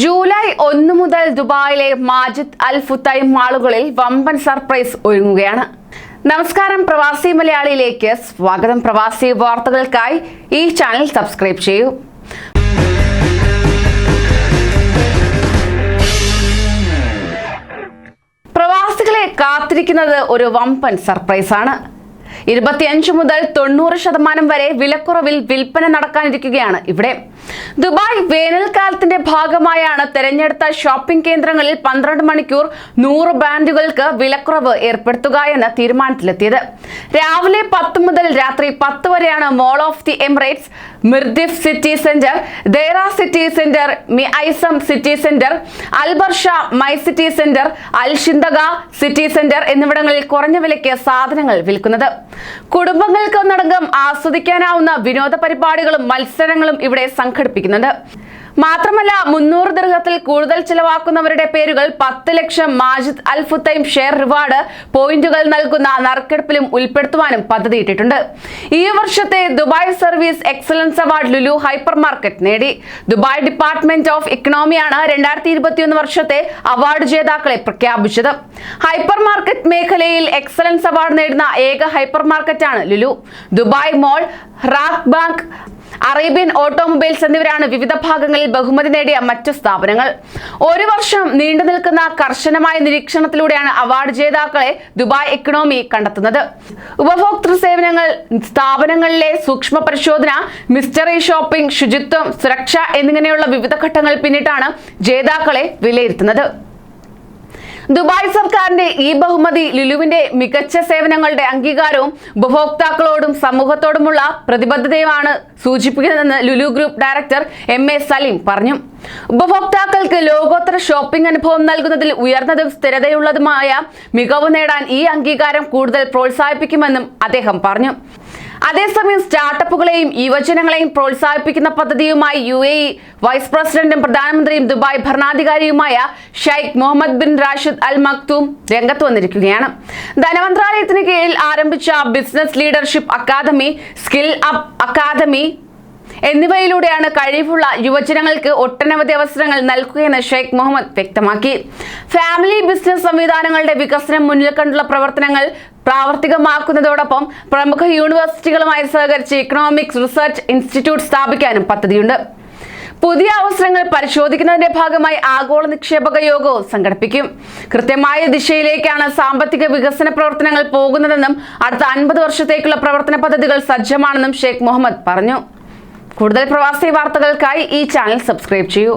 July ഒന്ന് മുതൽ ദുബായിലെ മാജിദ് അൽ ഫുത്തൈ മാളുകളിൽ വമ്പൻ സർപ്രൈസ് ഒരുങ്ങുകയാണ്. നമസ്കാരം പ്രവാസി മലയാളിയിലേക്ക്. സ്വാഗതം പ്രവാസി വാർത്തകൾക്കായി ഈ ചാനൽ സബ്സ്ക്രൈബ് ചെയ്യൂ. പ്രവാസികളെ കാത്തിരിക്കുന്നത് ഒരു വമ്പൻ സർപ്രൈസാണ്. ഇരുപത്തിയഞ്ച് മുതൽ തൊണ്ണൂറ് ശതമാനം വരെ വിലക്കുറവിൽ വിൽപ്പന നടക്കാനിരിക്കുകയാണ് ഇവിടെ. ദുബായ് വേനൽക്കാലത്തിന്റെ ഭാഗമായാണ് തെരഞ്ഞെടുത്ത ഷോപ്പിംഗ് കേന്ദ്രങ്ങളിൽ പന്ത്രണ്ട് മണിക്കൂർ നൂറ് ബാൻഡുകൾക്ക് വിലക്കുറവ് ഏർപ്പെടുത്തുക എന്ന തീരുമാനത്തിലെത്തിയത്. രാവിലെ പത്ത് മുതൽ രാത്രി പത്ത് വരെയാണ് Mall of the Emirates Mirdif City Centre Deira City Centre Me'aisem City Centre Al Barsha My City Centre Al Shindagha City Centre എന്നിവിടങ്ങളിൽ കുറഞ്ഞ വിലയ്ക്ക് സാധനങ്ങൾ വിൽക്കുന്നത്. കുടുംബങ്ങൾക്ക് ഒന്നടങ്കം ആസ്വദിക്കാനാവുന്ന വിനോദ പരിപാടികളും മത്സരങ്ങളും ഇവിടെ സംഘടിപ്പിക്കുന്നുണ്ട്. മാത്രമല്ല മുന്നൂറ് ദീർഘത്തിൽ കൂടുതൽ ചിലവാക്കുന്നവരുടെ പേരുകൾ പത്ത് ലക്ഷം Majid Al Futtaim share reward പോയിന്റുകൾ നൽകുന്ന നറുക്കെടുപ്പിലും ഉൾപ്പെടുത്തുവാനും പദ്ധതിയിട്ടിട്ടുണ്ട്. ഈ വർഷത്തെ Dubai service excellence award Lulu hypermarket നേടി. ദുബായ് ഡിപ്പാർട്ട്മെന്റ് ഓഫ് ഇക്കണോമിയാണ് രണ്ടായിരത്തി ഇരുപത്തിയൊന്ന് വർഷത്തെ അവാർഡ് ജേതാക്കളെ പ്രഖ്യാപിച്ചത്. ഹൈപ്പർ മാർക്കറ്റ് മേഖലയിൽ എക്സലൻസ് അവാർഡ് നേടുന്ന ഏക ഹൈപ്പർ മാർക്കറ്റാണ് Lulu. Dubai Mall RAK Bank Arabian Automobiles എന്നിവരാണ് വിവിധ ഭാഗങ്ങളിൽ ബഹുമതി നേടിയ മറ്റ് സ്ഥാപനങ്ങൾ. ഒരു വർഷം നീണ്ടു നിൽക്കുന്ന കർശനമായ നിരീക്ഷണത്തിലൂടെയാണ് അവാർഡ് ജേതാക്കളെ ദുബായ് എക്കണോമി കണ്ടെത്തുന്നത്. ഉപഭോക്തൃ സേവനങ്ങൾ സ്ഥാപനങ്ങളിലെ സൂക്ഷ്മ പരിശോധന മിസ്റ്ററി ഷോപ്പിംഗ് ശുചിത്വം സുരക്ഷ എന്നിങ്ങനെയുള്ള വിവിധ ഘട്ടങ്ങൾ പിന്നിട്ടാണ് ജേതാക്കളെ വിലയിരുത്തുന്നത്. ദുബായ് സർക്കാരിന്റെ ഈ ബഹുമതി ലുലുവിന്റെ മികച്ച സേവനങ്ങളുടെ അംഗീകാരവും ഉപഭോക്താക്കളോടും സമൂഹത്തോടുമുള്ള പ്രതിബദ്ധതയുമാണ് സൂചിപ്പിക്കുന്നതെന്ന് Lulu group director M A Saleem പറഞ്ഞു. ഉപഭോക്താക്കൾക്ക് ലോകോത്തര ഷോപ്പിംഗ് അനുഭവം നൽകുന്നതിൽ ഉയർന്നതും സ്ഥിരതയുള്ളതുമായ മികവ് നേടാൻ ഈ അംഗീകാരം കൂടുതൽ പ്രോത്സാഹിപ്പിക്കുമെന്നും അദ്ദേഹം പറഞ്ഞു. അതേസമയം സ്റ്റാർട്ടപ്പുകളെയും യുവജനങ്ങളെയും പ്രോത്സാഹിപ്പിക്കുന്ന പദ്ധതിയുമായി യു എ വൈസ് പ്രസിഡന്റും പ്രധാനമന്ത്രിയും Dubai ഭരണാധികാരിയുമായ Sheikh Mohammed bin Rashid Al Maktoum രംഗത്ത് വന്നിരിക്കുകയാണ്. ധനമന്ത്രാലയത്തിന് കീഴിൽ ആരംഭിച്ച business leadership academy skill up academy എന്നിവയിലൂടെയാണ് കഴിവുള്ള യുവജനങ്ങൾക്ക് ഒട്ടനവധി അവസരങ്ങൾ നൽകുകയെന്ന് ഷെയ്ഖ് മുഹമ്മദ് വ്യക്തമാക്കി. ഫാമിലി ബിസിനസ് സംവിധാനങ്ങളുടെ വികസനം മുന്നിൽ കണ്ടുള്ള പ്രവർത്തനങ്ങൾ പ്രാവർത്തികമാക്കുന്നതോടൊപ്പം പ്രമുഖ യൂണിവേഴ്സിറ്റികളുമായി സഹകരിച്ച് ഇക്കണോമിക്സ് റിസർച്ച് ഇൻസ്റ്റിറ്റ്യൂട്ട് സ്ഥാപിക്കാനും പദ്ധതിയുണ്ട്. പുതിയ അവസരങ്ങൾ പരിശോധിക്കുന്നതിന്റെ ഭാഗമായി ആഗോള നിക്ഷേപക യോഗവും സംഘടിപ്പിക്കും. കൃത്യമായ ദിശയിലേക്കാണ് സാമ്പത്തിക വികസന പ്രവർത്തനങ്ങൾ പോകുന്നതെന്നും അടുത്ത അൻപത് വർഷത്തേക്കുള്ള പ്രവർത്തന പദ്ധതികൾ സജ്ജമാണെന്നും ഷെയ്ഖ് മുഹമ്മദ് പറഞ്ഞു. കൂടുതൽ പ്രവാസി വാർത്തകൾക്കായി ഈ ചാനൽ സബ്സ്ക്രൈബ് ചെയ്യൂ.